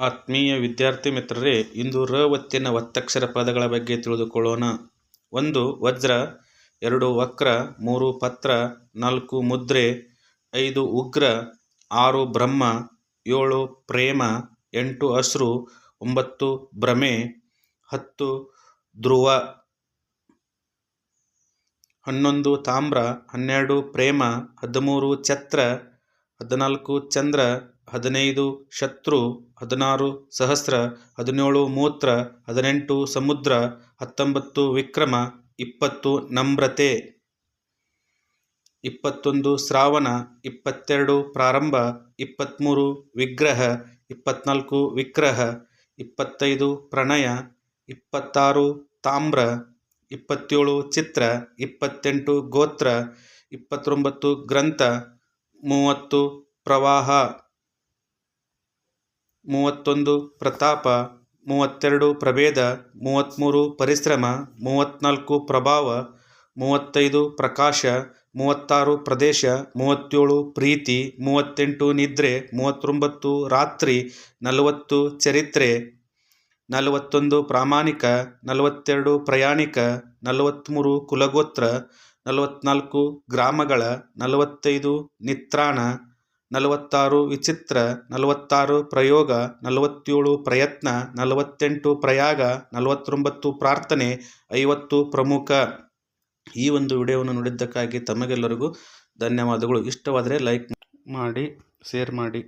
ಆತ್ಮೀಯ ವಿದ್ಯಾರ್ಥಿ ಮಿತ್ರರೇ, ಇಂದು ರ ಒತ್ತಿನ ಒತ್ತಕ್ಷರ ಪದಗಳ ಬಗ್ಗೆ ತಿಳಿದುಕೊಳ್ಳೋಣ. ಒಂದು, ವಜ್ರ, ಎರಡು, ವಕ್ರ, ಮೂರು, ಪತ್ರ, ನಾಲ್ಕು, ಮುದ್ರೆ, ಐದು, ಉಗ್ರ, ಆರು, ಬ್ರಹ್ಮ, ಏಳು, ಪ್ರೇಮ, ಎಂಟು, ಅಶ್ರು, ಒಂಬತ್ತು, ಭ್ರಮೆ, ಹತ್ತು, ಧ್ರುವ, ಹನ್ನೊಂದು, ತಾಮ್ರ, ಹನ್ನೆರಡು, ಪ್ರೇಮ, ಹದಿಮೂರು, ಛತ್ರ, ಹದಿನಾಲ್ಕು, ಚಂದ್ರ ಹದಿನೈದು ಶತ್ರು, ಹದಿನಾರು ಸಹಸ್ರ, ಹದಿನೇಳು ಮೂತ್ರ, ಹದಿನೆಂಟು ಸಮುದ್ರ, ಹತ್ತೊಂಬತ್ತು ವಿಕ್ರಮ, ಇಪ್ಪತ್ತು ನಮ್ರತೆ. ಇಪ್ಪತ್ತೊಂದು ಶ್ರಾವಣ, ಇಪ್ಪತ್ತೆರಡು ಪ್ರಾರಂಭ ಇಪ್ಪತ್ತ್ಮೂರು ವಿಗ್ರಹ, ಇಪ್ಪತ್ನಾಲ್ಕು ವಿಗ್ರಹ, ಇಪ್ಪತ್ತೈದು ಪ್ರಣಯ, ಇಪ್ಪತ್ತಾರು ತಾಮ್ರ, ಇಪ್ಪತ್ತೇಳು ಚಿತ್ರ, ಇಪ್ಪತ್ತೆಂಟು ಗೋತ್ರ, ಇಪ್ಪತ್ತೊಂಬತ್ತು ಗ್ರಂಥ, ಮೂವತ್ತು ಪ್ರವಾಹ. ಮೂವತ್ತೊಂದು ಪ್ರತಾಪ, ಮೂವತ್ತೆರಡು ಪ್ರಭೇದ ಮೂವತ್ತ್ಮೂರು ಪರಿಶ್ರಮ ಮೂವತ್ತ್ನಾಲ್ಕು ಪ್ರಭಾವ, ಮೂವತ್ತೈದು ಪ್ರಕಾಶ, ಮೂವತ್ತಾರು ಪ್ರದೇಶ, ಮೂವತ್ತೇಳು ಪ್ರೀತಿ, ಮೂವತ್ತೆಂಟು ನಿದ್ರೆ, ಮೂವತ್ತೊಂಬತ್ತು ರಾತ್ರಿ, ನಲವತ್ತು ಚರಿತ್ರೆ, ನಲವತ್ತೊಂದು ಪ್ರಾಮಾಣಿಕ, ನಲವತ್ತೆರಡು ಪ್ರಯಾಣಿಕ ನಲವತ್ತ್ಮೂರು ಕುಲಗೋತ್ರ ನಲವತ್ತ್ನಾಲ್ಕು ಗ್ರಾಮಗಳ, ನಲವತ್ತೈದು ನಿತ್ರಾಣ ನಲವತ್ತಾರು ವಿಚಿತ್ರ, ನಲವತ್ತಾರು ಪ್ರಯೋಗ, ನಲವತ್ತೇಳು ಪ್ರಯತ್ನ, ನಲವತ್ತೆಂಟು ಪ್ರಯಾಗ, ನಲವತ್ತೊಂಬತ್ತು ಪ್ರಾರ್ಥನೆ, ಐವತ್ತು ಪ್ರಮುಖ. ಈ ಒಂದು ವಿಡಿಯೋವನ್ನು ನೋಡಿದ್ದಕ್ಕಾಗಿ ತಮಗೆಲ್ಲರಿಗೂ ಧನ್ಯವಾದಗಳು. ಇಷ್ಟವಾದರೆ ಲೈಕ್ ಮಾಡಿ, ಶೇರ್ ಮಾಡಿ.